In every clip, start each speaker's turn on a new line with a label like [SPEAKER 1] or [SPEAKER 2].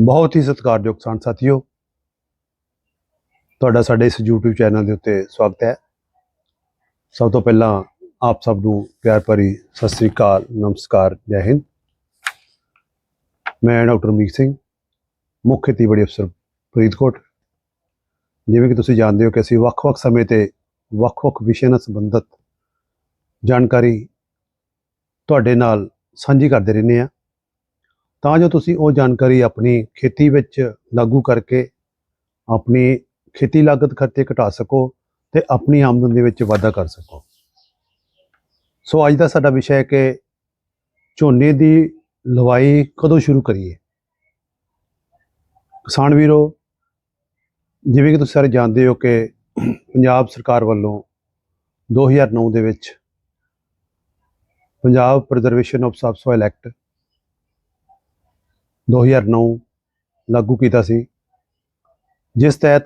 [SPEAKER 1] ਬਹੁਤ ਹੀ ਸਤਿਕਾਰਯੋਗ ਸਾਨ ਸਾਥੀਓ। ਤੁਹਾਡਾ ਸਾਡੇ ਇਸ YouTube ਚੈਨਲ ਦੇ ਉੱਤੇ ਸਵਾਗਤ ਹੈ। ਸਭ ਤੋਂ ਪਹਿਲਾਂ ਆਪ ਸਭ ਨੂੰ ਪਿਆਰ ਭਰੀ ਸਤਿ ਸ੍ਰੀ ਅਕਾਲ, ਨਮਸਕਾਰ, ਜੈ ਹਿੰਦ। ਮੈਂ ਡਾਕਟਰ ਮੀਕ ਸਿੰਘ, ਮੁੱਖ ਖੇਤੀਬਾੜੀ ਅਫਸਰ ਫਰੀਦਕੋਟ। ਜਿਵੇਂ ਕਿ ਤੁਸੀਂ ਜਾਣਦੇ ਹੋ ਕਿ ਅਸੀਂ ਵੱਖ-ਵੱਖ ਸਮੇਂ ਤੇ ਵੱਖ-ਵੱਖ ਵਿਸ਼ੇ ਨਾਲ ਸੰਬੰਧਿਤ ਜਾਣਕਾਰੀ ਤੁਹਾਡੇ ਨਾਲ ਸਾਂਝੀ ਕਰਦੇ ਰਹਿੰਦੇ ਹਾਂ। ਤਾਂ ਜੋ ਤੁਸੀਂ ਉਹ ਜਾਣਕਾਰੀ ਆਪਣੀ ਖੇਤੀ ਵਿੱਚ ਲਾਗੂ ਕਰਕੇ ਆਪਣੀ ਖੇਤੀ ਲਾਗਤ ਖਰਚੇ ਘਟਾ ਸਕੋ ਤੇ ਆਪਣੀ ਆਮਦਨ ਦੇ ਵਿੱਚ ਵਾਧਾ ਕਰ ਸਕੋ। ਸੋ ਅੱਜ ਦਾ ਸਾਡਾ ਵਿਸ਼ਾ ਹੈ ਕਿ ਝੋਨੇ ਦੀ ਲਵਾਈ ਕਦੋਂ ਸ਼ੁਰੂ ਕਰੀਏ? ਕਿਸਾਨ ਵੀਰੋ, ਜਿਵੇਂ ਕਿ ਤੁਸੀਂ ਸਾਰੇ ਜਾਣਦੇ ਹੋ ਕਿ ਪੰਜਾਬ ਸਰਕਾਰ ਵੱਲੋਂ 2009 ਦੇ ਵਿੱਚ Punjab preservation of subsoil act 2009 ਲਾਗੂ ਕੀਤਾ ਸੀ। ਜਿਸ ਤਹਿਤ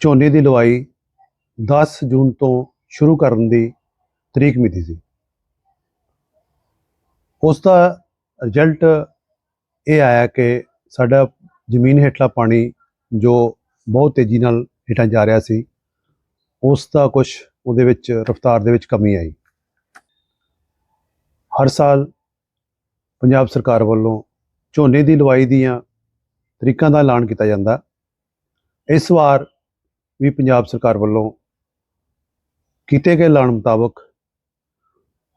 [SPEAKER 1] ਝੋਨੇ ਦੀ ਲਵਾਈ 10 ਜੂਨ ਤੋਂ ਸ਼ੁਰੂ ਕਰਨ ਦੀ ਤਰੀਕ ਮਿਤੀ ਸੀ। ਉਸ ਦਾ ਰਿਜ਼ਲਟ ਇਹ ਆਇਆ ਕਿ ਸਾਡਾ ਜ਼ਮੀਨ ਹੇਠਲਾ ਪਾਣੀ ਜੋ ਬਹੁਤ ਤੇਜ਼ੀ ਨਾਲ ਹੇਠਾਂ ਜਾ ਰਿਹਾ ਸੀ, ਉਸ ਦਾ ਕੁਝ ਉਹਦੇ ਵਿੱਚ ਰਫ਼ਤਾਰ ਦੇ ਵਿੱਚ ਕਮੀ ਆਈ। ਹਰ ਸਾਲ ਪੰਜਾਬ ਸਰਕਾਰ ਵੱਲੋਂ ਝੋਨੇ ਦੀ ਲਵਾਈ ਦੀਆਂ ਤਰੀਕਾਂ ਦਾ ਐਲਾਨ ਕੀਤਾ ਜਾਂਦਾ। ਇਸ ਵਾਰ ਵੀ ਪੰਜਾਬ ਸਰਕਾਰ ਵੱਲੋਂ ਕੀਤੇ ਗਏ ਐਲਾਨ ਮੁਤਾਬਕ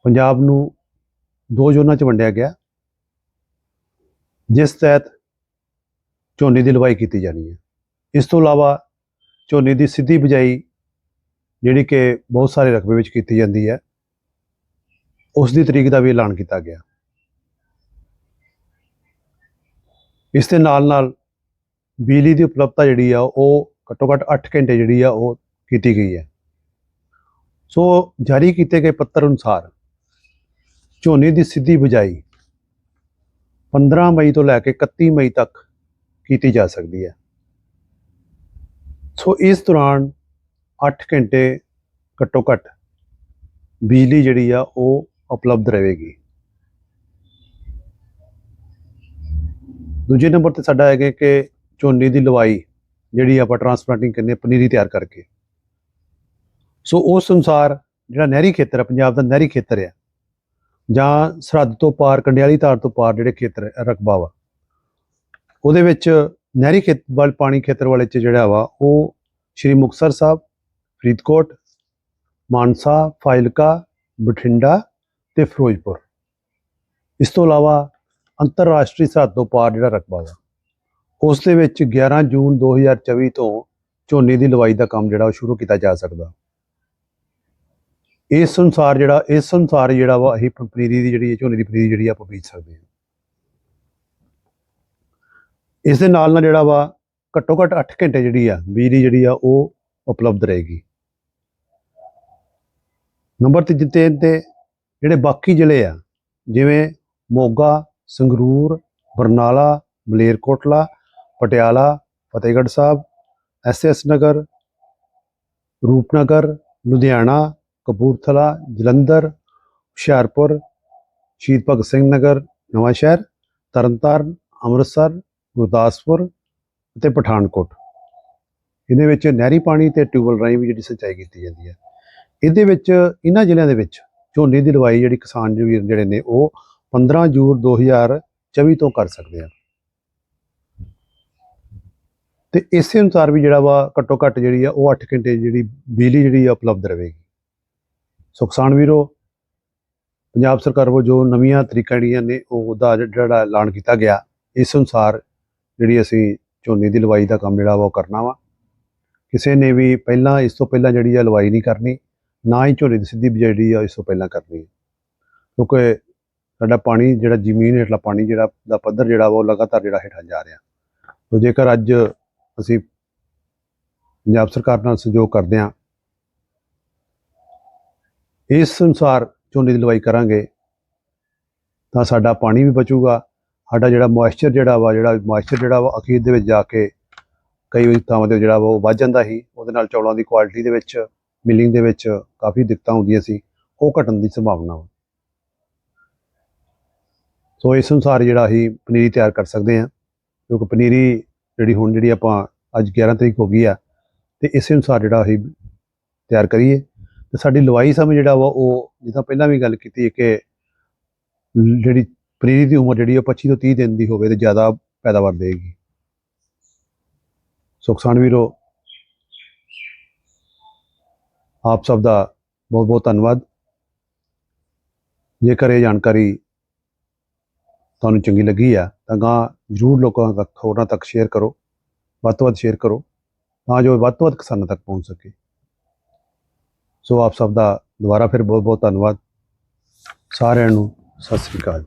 [SPEAKER 1] ਪੰਜਾਬ ਨੂੰ ਦੋ ਜ਼ੋਨਾਂ 'ਚ ਵੰਡਿਆ ਗਿਆ, ਜਿਸ ਤਹਿਤ ਝੋਨੇ ਦੀ ਲਵਾਈ ਕੀਤੀ ਜਾਣੀ ਹੈ। ਇਸ ਤੋਂ ਇਲਾਵਾ ਝੋਨੇ ਦੀ ਸਿੱਧੀ ਬਿਜਾਈ ਜਿਹੜੀ ਕਿ ਬਹੁਤ ਸਾਰੇ ਰਕਬੇ ਵਿੱਚ ਕੀਤੀ ਜਾਂਦੀ ਹੈ, ਉਸ ਦੀ ਤਰੀਕ ਦਾ ਵੀ ਐਲਾਨ ਕੀਤਾ ਗਿਆ। ਇਸ ਦੇ ਨਾਲ ਨਾਲ ਬਿਜਲੀ ਦੀ ਉਪਲਬਧਤਾ ਜਿਹੜੀ ਆ, ਉਹ ਘੱਟੋ ਘੱਟ 8 ਘੰਟੇ ਜਿਹੜੀ ਆ, ਉਹ ਕੀਤੀ ਗਈ ਹੈ। ਸੋ ਜਾਰੀ ਕੀਤੇ ਗਏ ਪੱਤਰ ਅਨੁਸਾਰ ਝੋਨੇ ਦੀ ਸਿੱਧੀ ਬਿਜਾਈ 15 ਮਈ ਤੋਂ ਲੈ ਕੇ 31 ਮਈ ਤੱਕ ਕੀਤੀ ਜਾ ਸਕਦੀ ਹੈ। ਸੋ ਇਸ ਦੌਰਾਨ 8 ਘੰਟੇ ਘੱਟੋ ਘੱਟ ਬਿਜਲੀ ਜਿਹੜੀ ਆ, ਉਹ ਉਪਲਬਧ ਰਹੇਗੀ। ਦੂਜੇ ਨੰਬਰ ਤੇ ਸਾਡਾ ਹੈਗਾ ਕਿ ਝੋਨੇ ਦੀ ਲਵਾਈ ਜਿਹੜੀ ਆਪਾਂ ਟਰਾਂਸਪਲਾਂਟਿੰਗ ਕਰਨੀ ਪਨੀਰੀ ਤਿਆਰ ਕਰਕੇ। ਸੋ ਉਸ ਅਨੁਸਾਰ ਜਿਹੜਾ ਨਹਿਰੀ ਖੇਤਰ ਹੈ ਪੰਜਾਬ ਦਾ ਨਹਿਰੀ ਖੇਤਰ ਹੈ ਜਾਂ ਸਰਹੱਦ ਤੋਂ ਪਾਰ, ਕੰਡਿਆਲੀ ਧਾਰ ਤੋਂ ਪਾਰ ਜਿਹੜੇ ਖੇਤਰ ਰਕਬਾ ਵਾ, ਉਹਦੇ ਵਿੱਚ ਨਹਿਰੀ ਖੇਤ ਵੱਲ, ਪਾਣੀ ਖੇਤਰ ਵਾਲੇ ਚ ਜਿਹੜਾ ਵਾ, ਉਹ ਸ਼੍ਰੀ ਮੁਕਤਸਰ ਸਾਹਿਬ, ਫਰੀਦਕੋਟ, ਮਾਨਸਾ, ਫਾਜ਼ਿਲਕਾ, ਬਠਿੰਡਾ ਤੇ ਫਿਰੋਜ਼ਪੁਰ। ਇਸ ਤੋਂ ਇਲਾਵਾ ਅੰਤਰਰਾਸ਼ਟਰੀ ਸਰਹੱਦ ਤੋਂ ਪਾਰ ਜਿਹੜਾ ਰਕਬਾ ਵਾ ਉਸ ਦੇ ਵਿੱਚ 11 ਜੂਨ 2024 ਤੋਂ ਝੋਨੇ ਦੀ ਲਵਾਈ ਦਾ ਕੰਮ ਜਿਹੜਾ ਉਹ ਸ਼ੁਰੂ ਕੀਤਾ ਜਾ ਸਕਦਾ। ਇਸ ਅਨੁਸਾਰ ਜਿਹੜਾ ਇਸ ਅਨੁਸਾਰ ਜਿਹੜਾ ਵਾ ਅਸੀਂ ਪ- ਪਨੀਰੀ ਦੀ ਜਿਹੜੀ ਹੈ, ਝੋਨੇ ਦੀ ਪਨੀਰੀ ਜਿਹੜੀ ਆ ਆਪਾਂ ਬੀਜ ਸਕਦੇ ਹਾਂ। ਇਸ ਦੇ ਨਾਲ ਨਾਲ ਜਿਹੜਾ ਵਾ ਘੱਟੋ ਘੱਟ 8 ਘੰਟੇ ਜਿਹੜੀ ਆ ਬਿਜਲੀ ਜਿਹੜੀ ਆ ਉਹ ਉਪਲਬਧ ਰਹੇਗੀ। ਨੰਬਰ ਤਿੰਨ ਤੇ ਜਿਹੜੇ ਬਾਕੀ ਜ਼ਿਲ੍ਹੇ ਆ ਜਿਵੇਂ ਮੋਗਾ ਸੰਗਰੂਰ, ਬਰਨਾਲਾ, ਮਲੇਰਕੋਟਲਾ, ਪਟਿਆਲਾ, ਫਤਿਹਗੜ੍ਹ ਸਾਹਿਬ ਐਸਐਸ ਨਗਰ, ਰੂਪਨਗਰ, ਲੁਧਿਆਣਾ, ਕਪੂਰਥਲਾ, ਜਲੰਧਰ, ਹੁਸ਼ਿਆਰਪੁਰ, ਸ਼ਹੀਦ ਭਗਤ ਸਿੰਘ ਨਗਰ, ਨਵਾਂ ਸ਼ਹਿਰ, ਤਰਨਤਾਰਨ, ਅੰਮ੍ਰਿਤਸਰ, ਗੁਰਦਾਸਪੁਰ ਅਤੇ ਪਠਾਨਕੋਟ। ਇਹਦੇ ਵਿੱਚ ਨਹਿਰੀ ਪਾਣੀ ਤੇ ਟਿਊਬਲ ਰਾਹੀਂ ਵੀ ਜਿਹੜੀ ਸਿੰਚਾਈ ਕੀਤੀ ਜਾਂਦੀ ਹੈ। ਇਹਦੇ ਵਿੱਚ, ਇਹਨਾਂ ਜ਼ਿਲ੍ਹਿਆਂ ਦੇ ਵਿੱਚ ਝੋਨੇ ਦੀ ਲਵਾਈ ਜਿਹੜੀ ਕਿਸਾਨ ਵੀਰ ਜਿਹੜੇ ਨੇ, ਉਹ 15 ਜੂਨ 2024 ਤੋਂ ਕਰ ਸਕਦੇ ਆ ਤੇ ਇਸੇ ਅਨੁਸਾਰ ਵੀ ਜਿਹੜਾ ਵਾ ਘੱਟੋ ਘੱਟ ਜਿਹੜੀ ਆ ਉਹ 8 ਘੰਟੇ ਜਿਹੜੀ ਬਿਜਲੀ ਜਿਹੜੀ ਆ ਉਪਲਬਧ ਰਹੇਗੀ। ਸੋ ਕਿਸਾਨ ਵੀਰੋ, ਪੰਜਾਬ ਸਰਕਾਰ ਵੱਲੋਂ ਜੋ ਨਵੀਆਂ ਤਰੀਕਾਂ ਜਿਹੜੀਆਂ ਨੇ ਉਹ ਉਹਦਾ ਜਿਹੜਾ ਐਲਾਨ ਕੀਤਾ ਗਿਆ। ਇਸ ਅਨੁਸਾਰ ਜਿਹੜੀ ਅਸੀਂ ਝੋਨੇ ਦੀ ਲਵਾਈ ਦਾ ਕੰਮ ਜਿਹੜਾ ਵਾ ਉਹ ਕਰਨਾ ਵਾ। ਕਿਸੇ ਨੇ ਵੀ ਪਹਿਲਾਂ, ਇਸ ਤੋਂ ਪਹਿਲਾਂ ਜਿਹੜੀ ਆ ਲਵਾਈ ਨਹੀਂ ਕਰਨੀ, ਨਾ ਹੀ ਝੋਨੇ ਦੀ ਸਿੱਧੀ ਬਿਜਾਈ ਜਿਹੜੀ ਆ, ਇਸ ਤੋਂ ਪਹਿਲਾਂ ਕਰਨੀ ਹੈ। ਕਿਉਂਕਿ ਸਾਡਾ ਪਾਣੀ ਜਿਹੜਾ ਜ਼ਮੀਨ ਹੇਠਲਾ ਪਾਣੀ ਜਿਹੜਾ ਦਾ ਪੱਧਰ ਜਿਹੜਾ ਵਾ ਉਹ ਲਗਾਤਾਰ ਜਿਹੜਾ ਹੇਠਾਂ ਜਾ ਰਿਹਾ। ਤੋ ਜੇਕਰ ਅੱਜ ਅਸੀਂ ਪੰਜਾਬ ਸਰਕਾਰ ਨਾਲ ਸਹਿਯੋਗ ਕਰਦੇ ਹਾਂ, ਇਸ ਅਨੁਸਾਰ ਝੋਨੇ ਦੀ ਲਵਾਈ ਕਰਾਂਗੇ, ਤਾਂ ਸਾਡਾ ਪਾਣੀ ਵੀ ਬਚੂਗਾ, ਸਾਡਾ ਜਿਹੜਾ ਮੋਇਸਚਰ ਜਿਹੜਾ ਵਾ, ਜਿਹੜਾ ਮੋਇਸਚਰ ਜਿਹੜਾ ਵਾ ਅਖੀਰ ਦੇ ਵਿੱਚ ਜਾ ਕੇ ਕਈ ਵਾਰੀ ਥਾਵਾਂ ਤੇ ਜਿਹੜਾ ਵਾ ਉਹ ਵੱਧ ਜਾਂਦਾ ਸੀ, ਉਹਦੇ ਨਾਲ ਚੌਲਾਂ ਦੀ ਕੁਆਲਿਟੀ ਦੇ ਵਿੱਚ ਮਿਲਿੰਗ ਦੇ ਵਿੱਚ ਕਾਫੀ ਦਿੱਕਤਾਂ ਹੁੰਦੀਆਂ ਸੀ, ਉਹ ਘਟਣ ਦੀ ਸੰਭਾਵਨਾ ਵਾ। ਸੋ ਇਸ ਅਨੁਸਾਰ ਜਿਹੜਾ ਅਸੀਂ ਪਨੀਰੀ ਤਿਆਰ ਕਰ ਸਕਦੇ ਹਾਂ, ਕਿਉਂਕਿ ਪਨੀਰੀ ਜਿਹੜੀ ਹੁਣ ਜਿਹੜੀ ਆਪਾਂ ਅੱਜ 11 ਤਰੀਕ ਹੋ ਗਈ ਆ, ਤੇ ਇਸੇ ਅਨੁਸਾਰ ਜਿਹੜਾ ਅਸੀਂ ਤਿਆਰ ਕਰੀਏ। ਤੇ ਸਾਡੀ ਲਵਾਈ ਸਮੇਂ ਜਿਹੜਾ ਵਾ ਉਹ, ਜਿੱਦਾਂ ਪਹਿਲਾਂ ਵੀ ਗੱਲ ਕੀਤੀ ਕਿ ਜਿਹੜੀ ਪਨੀਰੀ ਦੀ ਉਮਰ ਜਿਹੜੀ ਉਹ 25 ਤੋਂ 30 ਦਿਨ ਦੀ ਹੋਵੇ ਤੇ ਜ਼ਿਆਦਾ ਪੈਦਾਵਾਰ ਦੇਗੀ ਸੋ ਕਿਸਾਨ ਵੀਰੋ। ਆਪ ਸਭ ਦਾ ਬਹੁਤ ਬਹੁਤ ਧੰਨਵਾਦ। ਜੇਕਰ ਇਹ ਜਾਣਕਾਰੀ ਤੁਹਾਨੂੰ ਚੰਗੀ ਲੱਗੀ ਆ, ਤਾਂ ਗਾਂ ਜ਼ਰੂਰ ਲੋਕਾਂ ਤੱਕ, ਹੋਰਾਂ ਤੱਕ ਸ਼ੇਅਰ ਕਰੋ, ਵੱਧ ਤੋਂ ਵੱਧ ਸ਼ੇਅਰ ਕਰੋ, ਤਾਂ ਜੋ ਵੱਧ ਤੋਂ ਵੱਧ ਕਿਸਾਨਾਂ ਤੱਕ ਪਹੁੰਚ ਸਕੇ। ਸੋ ਆਪ ਸਭ ਦਾ ਦੁਬਾਰਾ ਫਿਰ ਬਹੁਤ ਬਹੁਤ ਧੰਨਵਾਦ। ਸਾਰਿਆਂ ਨੂੰ ਸਤਿ ਸ੍ਰੀ ਅਕਾਲ।